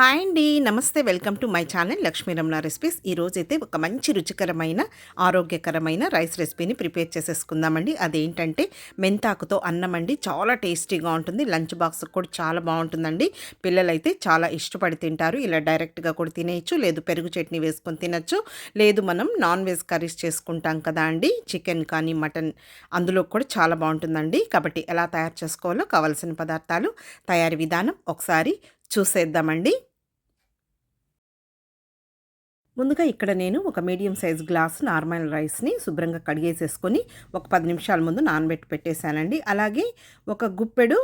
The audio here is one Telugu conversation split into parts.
హాయ్ అండి. నమస్తే. Welcome to my channel Lakshmi Ramana recipes. ఈరోజైతే ఒక మంచి రుచికరమైన ఆరోగ్యకరమైన రైస్ రెసిపీని ప్రిపేర్ చేసేసుకుందామండి. అదేంటంటే మెంతాకుతో అన్నం అండి. చాలా టేస్టీగా ఉంటుంది. లంచ్ బాక్స్ కూడా చాలా బాగుంటుందండి. పిల్లలైతే చాలా ఇష్టపడి తింటారు. ఇలా డైరెక్ట్గా కూడా తినేయచ్చు. లేదు పెరుగు చట్నీ వేసుకొని తినచ్చు. లేదు మనం నాన్ వెజ్ కర్రీస్ చేసుకుంటాం కదా అండి. చికెన్ కానీ మటన్ అందులో కూడా చాలా బాగుంటుందండి. కాబట్టి ఎలా తయారు చేసుకోవాలో కావాల్సిన పదార్థాలు తయారీ విధానం ఒకసారి చూసేద్దామండి. ముందుగా ఇక్కడ నేను ఒక మీడియం సైజ్ గ్లాస్ నార్మల్ రైస్ని శుభ్రంగా కడిగేసేసుకొని ఒక పది నిమిషాల ముందు నానబెట్టి పెట్టేశానండి. అలాగే ఒక గుప్పెడు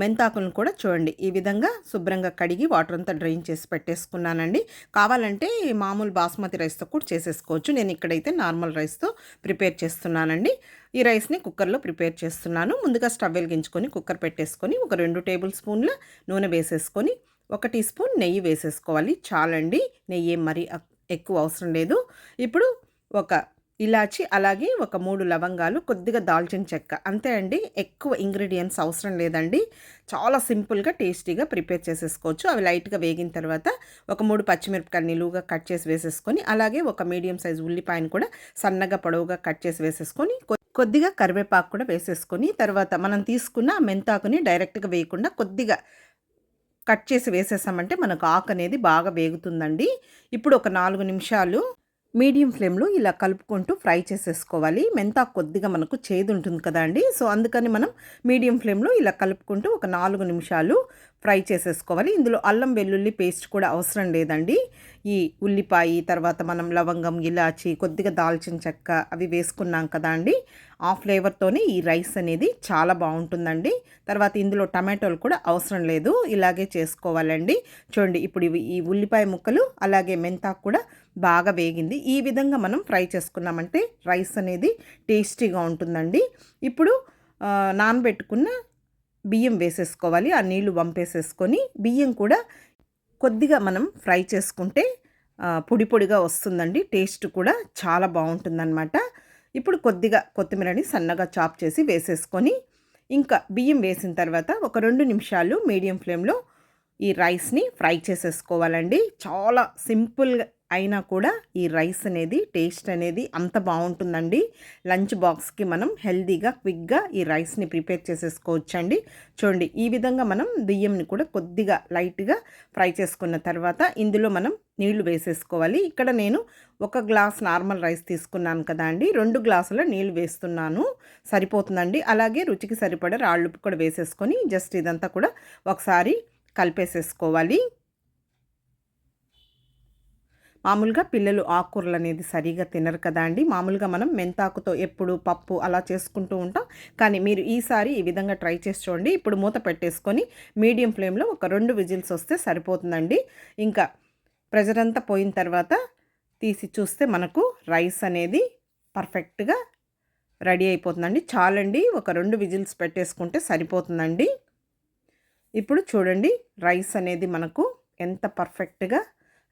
మెంతాకులను కూడా చూడండి. ఈ విధంగా శుభ్రంగా కడిగి వాటర్ అంతా డ్రైన్ చేసి పెట్టేసుకున్నానండి. కావాలంటే మామూలు బాస్మతి రైస్తో కూడా చేసేసుకోవచ్చు. నేను ఇక్కడైతే నార్మల్ రైస్తో ప్రిపేర్ చేస్తున్నానండి. ఈ రైస్ని కుక్కర్లో ప్రిపేర్ చేస్తున్నాను. ముందుగా స్టవ్ వెలిగించుకొని కుక్కర్ పెట్టేసుకొని ఒక రెండు టేబుల్ స్పూన్ల నూనె వేసేసుకొని ఒక టీ స్పూన్ నెయ్యి వేసేసుకోవాలి. చాలండి. నెయ్యి మరి ఎక్కువ అవసరం లేదు. ఇప్పుడు ఒక ఇలాచి అలాగే ఒక మూడు లవంగాలు కొద్దిగా దాల్చిన చెక్క. అంతే అండి. ఎక్కువ ఇంగ్రీడియంట్స్ అవసరం లేదండి. చాలా సింపుల్గా టేస్టీగా ప్రిపేర్ చేసేసుకోవచ్చు. అవి లైట్గా వేగిన తర్వాత ఒక మూడు పచ్చిమిరపకాయలు నిలువుగా కట్ చేసి వేసేసుకొని అలాగే ఒక మీడియం సైజ్ ఉల్లిపాయను కూడా సన్నగా పొడవుగా కట్ చేసి వేసేసుకొని కొద్దిగా కరివేపాకు కూడా వేసేసుకొని తర్వాత మనం తీసుకున్న మెంతాకుని డైరెక్ట్గా వేయకుండా కొద్దిగా కట్ చేసి వేసేసామంటే మనకు ఆకు అనేది బాగా వేగుతుందండి. ఇప్పుడు ఒక నాలుగు నిమిషాలు మీడియం ఫ్లేమ్లో ఇలా కలుపుకుంటూ ఫ్రై చేసేసుకోవాలి. మెంతా కొద్దిగా మనకు చేదు ఉంటుంది కదా అండి. సో అందుకని మనం మీడియం ఫ్లేమ్లో ఇలా కలుపుకుంటూ ఒక నాలుగు నిమిషాలు ఫ్రై చేసేసుకోవాలి. ఇందులో అల్లం వెల్లుల్లి పేస్ట్ కూడా అవసరం లేదండి. ఈ ఉల్లిపాయ తర్వాత మనం లవంగం ఇలాచి కొద్దిగా దాల్చిన చెక్క అవి వేసుకున్నాం కదా అండి. ఆ ఫ్లేవర్తోనే ఈ రైస్ అనేది చాలా బాగుంటుందండి. తర్వాత ఇందులో టమాటోలు కూడా అవసరం లేదు. ఇలాగే చేసుకోవాలండి. చూడండి ఇప్పుడు ఈ ఉల్లిపాయ ముక్కలు అలాగే మెంతాకు కూడా బాగా వేగింది. ఈ విధంగా మనం ఫ్రై చేసుకున్నామంటే రైస్ అనేది టేస్టీగా ఉంటుందండి. ఇప్పుడు నానబెట్టుకున్న బియ్యం వేసేసుకోవాలి. ఆ నీళ్ళు వంపేసేసుకొని బియ్యం కూడా కొద్దిగా మనం ఫ్రై చేసుకుంటే పొడి పొడిగా వస్తుందండి. టేస్ట్ కూడా చాలా బాగుంటుందన్నమాట. ఇప్పుడు కొద్దిగా కొత్తిమీరని సన్నగా చాప్ చేసి వేసేసుకొని ఇంకా బియ్యం వేసిన తర్వాత ఒక రెండు నిమిషాలు మీడియం ఫ్లేమ్లో ఈ రైస్ని ఫ్రై చేసేసుకోవాలండి. చాలా సింపుల్గా అయినా కూడా ఈ రైస్ అనేది టేస్ట్ అనేది అంత బాగుంటుందండి. లంచ్ బాక్స్కి మనం హెల్దీగా క్విక్గా ఈ రైస్ని ప్రిపేర్ చేసేసుకోవచ్చండి. చూడండి ఈ విధంగా మనం బియ్యంని కూడా కొద్దిగా లైట్గా ఫ్రై చేసుకున్న తర్వాత ఇందులో మనం నీళ్ళు వేసేసుకోవాలి. ఇక్కడ నేను ఒక గ్లాస్ నార్మల్ రైస్ తీసుకున్నాను కదా అండి. రెండు గ్లాసుల నీళ్ళు వేస్తున్నాను. సరిపోతుందండి. అలాగే రుచికి సరిపడే రాళ్ళు కూడా వేసేసుకొని జస్ట్ ఇదంతా కూడా ఒకసారి కలిపేసేసుకోవాలి. మామూలుగా పిల్లలు ఆకుకూరలు అనేది సరిగా తినరు కదా అండి. మామూలుగా మనం మెంతాకుతో ఎప్పుడు పప్పు అలా చేసుకుంటూ ఉంటాం. కానీ మీరు ఈసారి ఈ విధంగా ట్రై చేసి చూడండి. ఇప్పుడు మూత పెట్టేసుకొని మీడియం ఫ్లేమ్లో ఒక రెండు విజిల్స్ వస్తే సరిపోతుందండి. ఇంకా ప్రెజర్ అంతా పోయిన తర్వాత తీసి చూస్తే మనకు రైస్ అనేది పర్ఫెక్ట్గా రెడీ అయిపోతుందండి. చాలండి. ఒక రెండు విజిల్స్ పెట్టేసుకుంటే సరిపోతుందండి. ఇప్పుడు చూడండి రైస్ అనేది మనకు ఎంత పర్ఫెక్ట్గా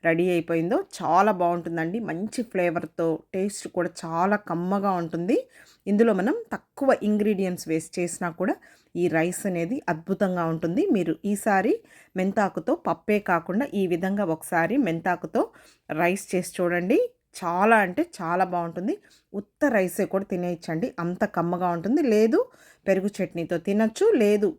రెడీ అయిపోయిందో చాలా బాగుంటుందండి. మంచి ఫ్లేవర్తో టేస్ట్ కూడా చాలా కమ్మగా ఉంటుంది. ఇందులో మనం తక్కువ ఇంగ్రీడియంట్స్ వేస్ట్ చేసినా కూడా ఈ రైస్ అనేది అద్భుతంగా ఉంటుంది. మీరు ఈసారి మెంతాకుతో పప్పే కాకుండా ఈ విధంగా ఒకసారి మెంతాకుతో రైస్ చేసి చూడండి. చాలా అంటే చాలా బాగుంటుంది. ఉత్త రైసే కూడా తినేయచ్చండి. అంత కమ్మగా ఉంటుంది. లేదు పెరుగు చట్నీతో తినచ్చు లేదు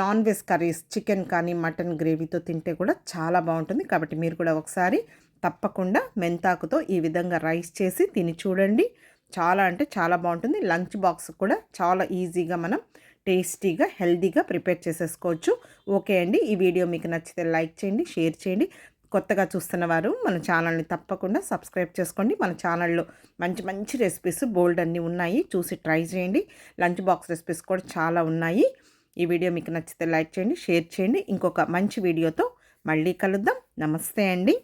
నాన్ వెజ్ కర్రీస్ చికెన్ కానీ మటన్ గ్రేవీతో తింటే కూడా చాలా బాగుంటుంది. కాబట్టి మీరు కూడా ఒకసారి తప్పకుండా మెంతాకుతో ఈ విధంగా రైస్ చేసి తిని చూడండి. చాలా అంటే చాలా బాగుంటుంది. లంచ్ బాక్స్ కూడా చాలా ఈజీగా మనం టేస్టీగా హెల్తీగా ప్రిపేర్ చేసేసుకోవచ్చు. ఓకే అండి. ఈ వీడియో మీకు నచ్చితే లైక్ చేయండి షేర్ చేయండి. కొత్తగా చూస్తున్న వారు మన ఛానల్ని తప్పకుండా సబ్స్క్రైబ్ చేసుకోండి. మన ఛానల్లో మంచి మంచి రెసిపీస్ బోల్డ్ అన్నీ ఉన్నాయి. చూసి ట్రై చేయండి. లంచ్ బాక్స్ రెసిపీస్ కూడా చాలా ఉన్నాయి. ఈ వీడియో మీకు నచ్చితే లైక్ చేయండి షేర్ చేయండి. ఇంకొక మంచి వీడియోతో మళ్ళీ కలుద్దాం. నమస్తే అండి.